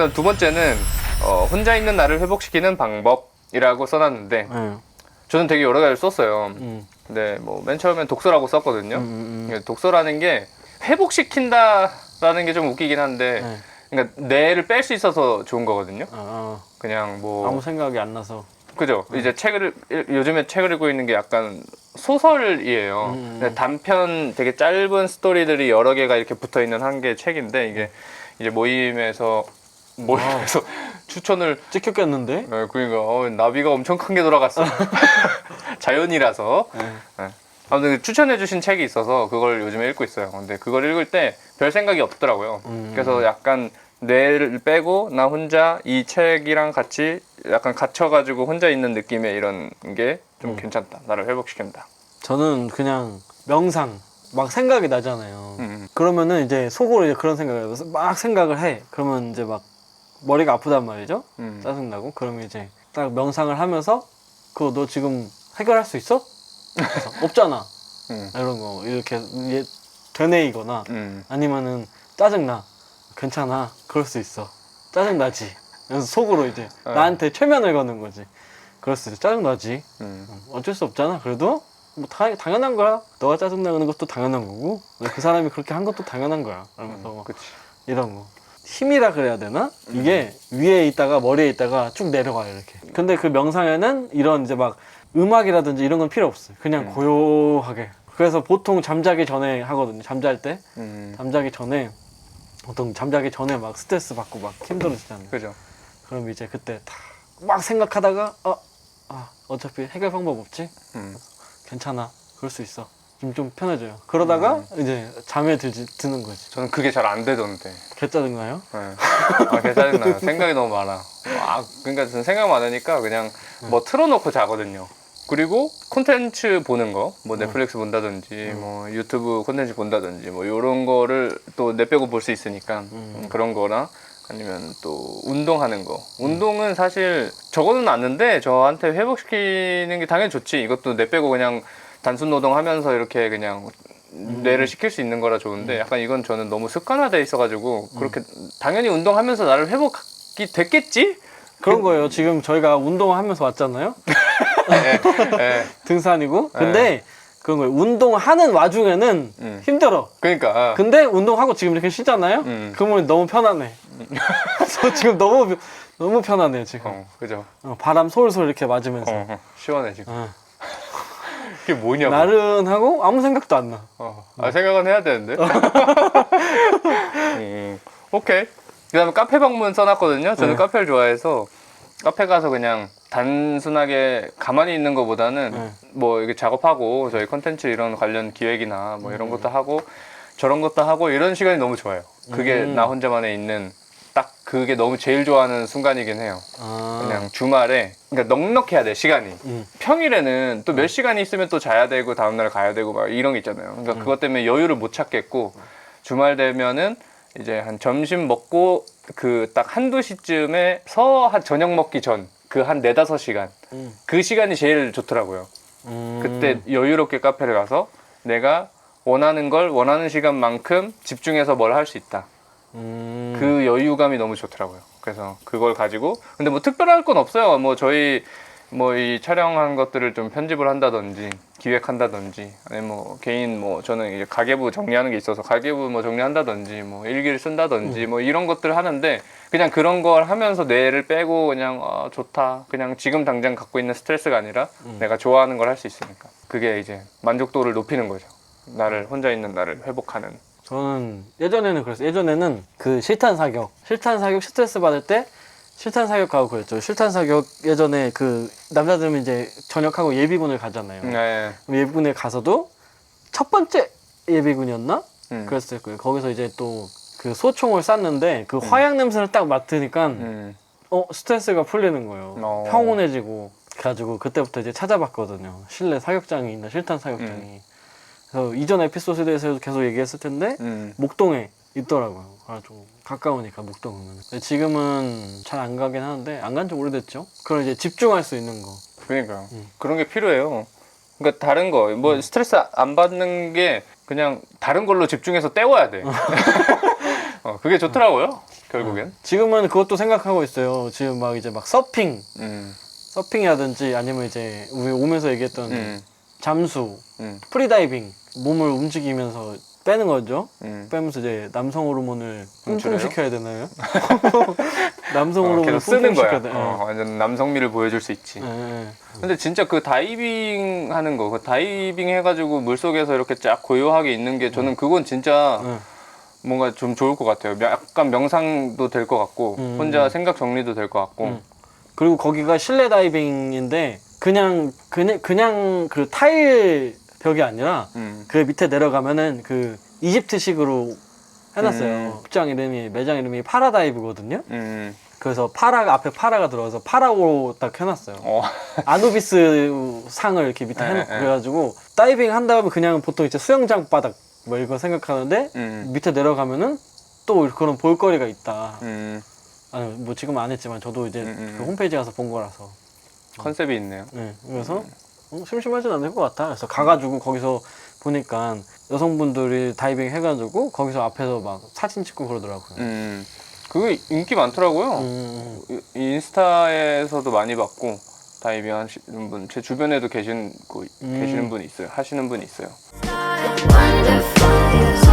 그다음 두 번째는 어, 혼자 있는 나를 회복시키는 방법이라고 써놨는데 네. 저는 되게 여러 가지를 썼어요. 음. 근데 뭐 맨 처음엔 독서라고 썼거든요. 음, 음, 음. 이게 독서라는 게 회복시킨다라는 게 좀 웃기긴 한데 네. 그러니까 뇌를 뺄 수 있어서 좋은 거거든요. 아, 그냥 아, 뭐 아무 생각이 안 나서. 그죠. 이제 책을 요즘에 책을 읽고 있는 게 약간 소설이에요. 음. 근데 단편 되게 짧은 스토리들이 여러 개가 이렇게 붙어 있는 한 개의 책인데 이게 이제 모임에서 모임에서 추천을 찍혔겠는데? 어, 그러니까 어, 나비가 엄청 큰 게 돌아갔어. 자연이라서. 네. 아무튼 추천해주신 책이 있어서 그걸 요즘에 읽고 있어요. 근데 그걸 읽을 때 별 생각이 없더라고요. 음. 그래서 약간 뇌를 빼고 나 혼자 이 책이랑 같이 약간 갇혀가지고 혼자 있는 느낌의 이런 게 좀 음. 괜찮다. 나를 회복시킨다. 저는 그냥 명상. 막 생각이 나잖아요. 음. 그러면은 이제 속으로 이제 그런 생각을 해서 막 생각을 해. 그러면 이제 막 머리가 아프단 말이죠. 음. 짜증나고. 그러면 이제 딱 명상을 하면서 그거 너 지금 해결할 수 있어? 그래서 없잖아. 음. 이런 거 이렇게 되뇌이거나 음. 아니면은 짜증나. 괜찮아. 그럴 수 있어. 짜증나지. 그래서 속으로 이제 어. 나한테 최면을 거는 거지. 그럴 수 있어. 짜증나지. 음. 어쩔 수 없잖아. 그래도 뭐 다, 당연한 거야. 너가 짜증나는 것도 당연한 거고 그 사람이 그렇게 한 것도 당연한 거야. 그러면서 막 그치. 이런 거. 힘이라 그래야 되나? 이게 위에 있다가 머리에 있다가 쭉 내려가요 이렇게. 근데 그 명상에는 이런 이제 막 음악이라든지 이런 건 필요 없어요. 그냥 음. 고요하게. 그래서 보통 잠자기 전에 하거든요. 잠잘 때 음. 잠자기 전에 보통 잠자기 전에 막 스트레스 받고 막 힘들어지잖아요. 그죠. 그럼 이제 그때 다 막 생각하다가 어, 아 어차피 해결 방법 없지. 음. 괜찮아. 그럴 수 있어. 좀, 좀 편해져요. 그러다가 음. 이제 잠에 들지, 드는 거지. 저는 그게 잘 안 되던데. 개 짜증나요? 네. 아, 괜찮나 생각이 너무 많아. 아, 그러니까 저는 생각 많으니까 그냥 뭐 틀어놓고 자거든요. 그리고 콘텐츠 보는 거, 뭐 넷플릭스 본다든지, 뭐 유튜브 콘텐츠 본다든지, 뭐 이런 거를 또 내 빼고 볼 수 있으니까 음. 그런 거나 아니면 또 운동하는 거. 운동은 사실 적어는 놨는데 저한테 회복시키는 게 당연히 좋지. 이것도 내 빼고 그냥 단순 노동하면서 이렇게 그냥 뇌를 식힐 수 있는 거라 좋은데 약간 이건 저는 너무 습관화돼 있어가지고 그렇게 당연히 운동하면서 나를 회복이 됐겠지? 그런 거예요. 지금 저희가 운동하면서 왔잖아요. 예. 등산이고. 근데 그런 거예요. 운동하는 와중에는 음. 힘들어. 그러니까 근데 운동하고 지금 이렇게 쉬잖아요. 음. 그러면 너무 편안해. 저 지금 너무 너무 편안해요 지금. 어, 그죠. 어, 바람 솔솔 이렇게 맞으면서. 어, 어, 시원해 지금. 어. 이게 뭐냐고. 나른하고 아무 생각도 안 나. 어. 아, 생각은 해야 되는데. 음, 오케이. 그 다음에 카페 방문 써놨거든요. 저는 네. 카페를 좋아해서 카페 가서 그냥 단순하게 가만히 있는 것보다는 네. 뭐 이렇게 작업하고 저희 컨텐츠 이런 관련 기획이나 뭐 음. 이런 것도 하고 저런 것도 하고 이런 시간이 너무 좋아요. 그게 음. 나 혼자만에 있는 딱 그게 너무 제일 좋아하는 순간이긴 해요. 아. 그냥 주말에 그러니까 넉넉해야 돼 시간이. 음. 평일에는 또 몇 시간이 있으면 또 자야 되고 다음날 가야 되고 막 이런 게 있잖아요. 그러니까 음. 그것 때문에 여유를 못 찾겠고 주말 되면은 이제 한 점심 먹고 그 딱 한두 시쯤에서 한 저녁 먹기 전 그 한 네다섯 시간 음. 그 시간이 제일 좋더라고요. 음. 그때 여유롭게 카페를 가서 내가 원하는 걸 원하는 시간만큼 집중해서 뭘 할 수 있다. 음. 그 여유감이 너무 좋더라고요. 그래서 그걸 가지고 근데 뭐 특별할 건 없어요. 뭐 저희 뭐 이 촬영한 것들을 좀 편집을 한다든지 기획한다든지 아니면 뭐 개인 뭐 저는 이제 가계부 정리하는 게 있어서 가계부 뭐 정리한다든지 뭐 일기를 쓴다든지 뭐 이런 것들 하는데 그냥 그런 걸 하면서 뇌를 빼고 그냥 아, 좋다 그냥 지금 당장 갖고 있는 스트레스가 아니라 내가 좋아하는 걸 할 수 있으니까 그게 이제 만족도를 높이는 거죠. 나를 혼자 있는 나를 회복하는 저는 예전에는 그랬어요. 예전에는 그 실탄 사격, 실탄 사격 스트레스 받을 때 실탄 사격하고 그랬죠. 실탄 사격 예전에 그 남자들은 이제 전역하고 예비군을 가잖아요. 네. 예비군에 가서도 첫 번째 예비군이었나? 음. 그랬을 거예요. 거기서 이제 또 그 소총을 쐈는데 그 화약 냄새를 딱 맡으니까 음. 어 스트레스가 풀리는 거예요. 어. 평온해지고 그래가지고 그때부터 이제 찾아봤거든요. 실내 사격장이 있나 실탄 사격장이. 그래서 이전 에피소드에 대해서 계속 얘기했을 텐데 음. 목동에 있더라고요. 그래가지고 가까우니까 목동은. 근데 지금은 잘 안 가긴 하는데 안 간 지 오래됐죠. 그럼 이제 집중할 수 있는 거. 그러니까요. 음. 그런 게 필요해요. 그러니까 다른 거, 뭐 스트레스 안 받는 게 그냥 다른 걸로 집중해서 때워야 돼. 어, 그게 좋더라고요. 결국엔. 지금은 그것도 생각하고 있어요. 지금 막 이제 막 서핑, 음, 서핑이라든지 아니면 이제 우리 오면서 얘기했던 음, 잠수, 음, 프리다이빙, 몸을 움직이면서 빼는 거죠. 음. 빼면서 이제 남성 호르몬을 분출해요? 뿜뿜 시켜야 되나요? 남성 어, 호르몬을 계속 쓰는 거야. 돼. 어, 완전 남성미를 보여줄 수 있지. 예, 예, 예. 근데 진짜 그 다이빙 하는 거, 그 다이빙 해가지고 물 속에서 이렇게 쫙 고요하게 있는 게 저는 그건 진짜 응. 뭔가 좀 좋을 것 같아요. 약간 명상도 될 것 같고, 음. 혼자 생각 정리도 될 것 같고. 음. 그리고 거기가 실내 다이빙인데 그냥 그냥 그냥 그 타일 벽이 아니라 음. 그 밑에 내려가면은 그 이집트식으로 해놨어요. 음. 극장 이름이 매장 이름이 파라다이브거든요. 음. 그래서 파라가 앞에 파라가 들어가서 파라오로 딱 해놨어요. 어. 아누비스 상을 이렇게 밑에 예, 해놓고 예. 그래가지고 다이빙 한 다음에 그냥 보통 이제 수영장 바닥 뭐 이거 생각하는데 음. 밑에 내려가면은 또 그런 볼거리가 있다. 음. 아니 뭐 지금 안 했지만 저도 이제 음, 음. 그 홈페이지 가서 본 거라서. 컨셉이 있네요. 네, 그래서 어, 심심하진 않을 것 같다. 그래서 가가지고 거기서 보니까 여성분들이 다이빙 해가지고 거기서 앞에서 막 사진 찍고 그러더라고요. 음. 그거 인기 많더라고요. 음, 음, 이- 인스타에서도 많이 봤고, 다이빙 하시는 분, 제 주변에도 계신, 그, 음. 계시는 분이 있어요. 하시는 분이 있어요. Wonderful,